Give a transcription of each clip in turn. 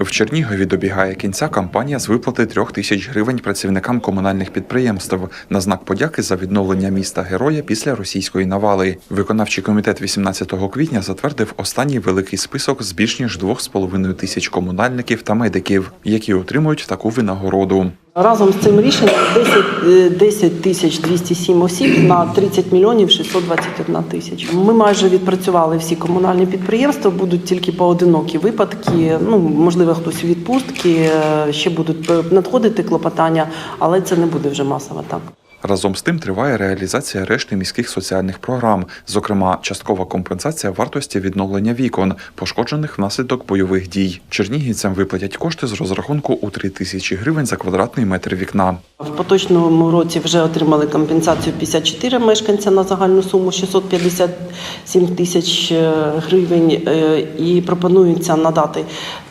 В Чернігові добігає кінця кампанія з виплати трьох тисяч гривень працівникам комунальних підприємств на знак подяки за відновлення міста героя після російської навали. Виконавчий комітет 18 квітня затвердив останній великий список з більш ніж 2,5 тисяч комунальників та медиків, які отримують таку винагороду. Разом з цим рішенням 10, е, 10 тисяч 207 осіб на 30 мільйонів 621 тисяч. Ми майже відпрацювали всі комунальні підприємства, будуть тільки поодинокі випадки. Ну, можливо, хтось відпустки, е, ще будуть е, надходити клопотання, але це не буде вже масово так. Разом з тим триває реалізація решти міських соціальних програм, зокрема часткова компенсація вартості відновлення вікон, пошкоджених внаслідок бойових дій. Чернігівцям виплатять кошти з розрахунку у 3 тисячі гривень за квадратний метр вікна. В поточному році вже отримали компенсацію 54 мешканця на загальну суму 657 тисяч е, гривень е, і пропонується надати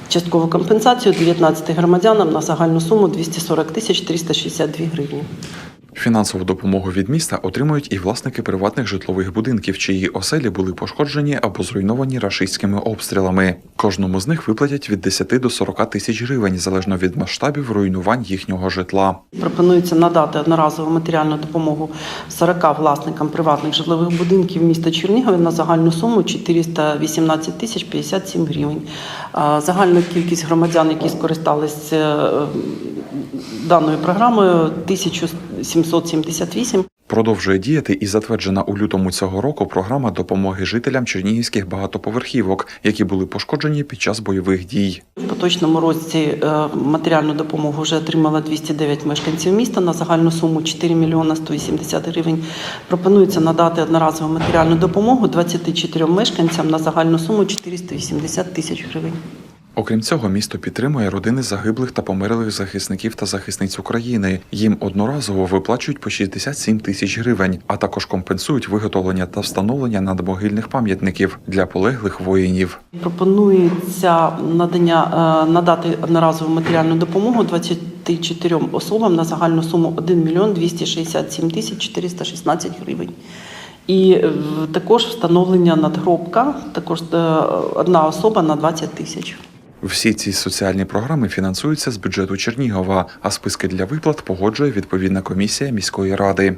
часткову компенсацію 19 громадянам на загальну суму 240 тисяч 362 гривні. Фінансову допомогу від міста отримують і власники приватних житлових будинків, чиї оселі були пошкоджені або зруйновані рашистськими обстрілами. Кожному з них виплатять від 10 до 40 тисяч гривень залежно від масштабів руйнувань їхнього житла. Пропонується надати одноразову матеріальну допомогу 40 власникам приватних житлових будинків міста Чернігові на загальну суму 418 тисяч 57 гривень. Загальна кількість громадян, які скористалися е, даною програмою, 1778. Продовжує діяти і затверджена у лютому цього року програма допомоги жителям чернігівських багатоповерхівок, які були пошкоджені під час бойових дій. В поточному році е, матеріальну допомогу вже отримала 209 мешканців міста на загальну суму 4 мільйона 180 гривень. Пропонується надати одноразову матеріальну допомогу 24 мешканцям на загальну суму 480 тисяч гривень. Окрім цього, місто підтримує родини загиблих та померлих захисників та захисниць України. Їм одноразово виплачують по 67 тисяч гривень, а також компенсують виготовлення та встановлення надмогильних пам'ятників для полеглих воїнів. Пропонується надання е, надати одноразову матеріальну допомогу 24 особам на загальну суму 1 мільйон 267 тисяч 416 гривень. І е, також встановлення надгробка, також е, одна особа на 20 тисяч. Всі ці соціальні програми фінансуються з бюджету Чернігова, а списки для виплат погоджує відповідна комісія міської ради.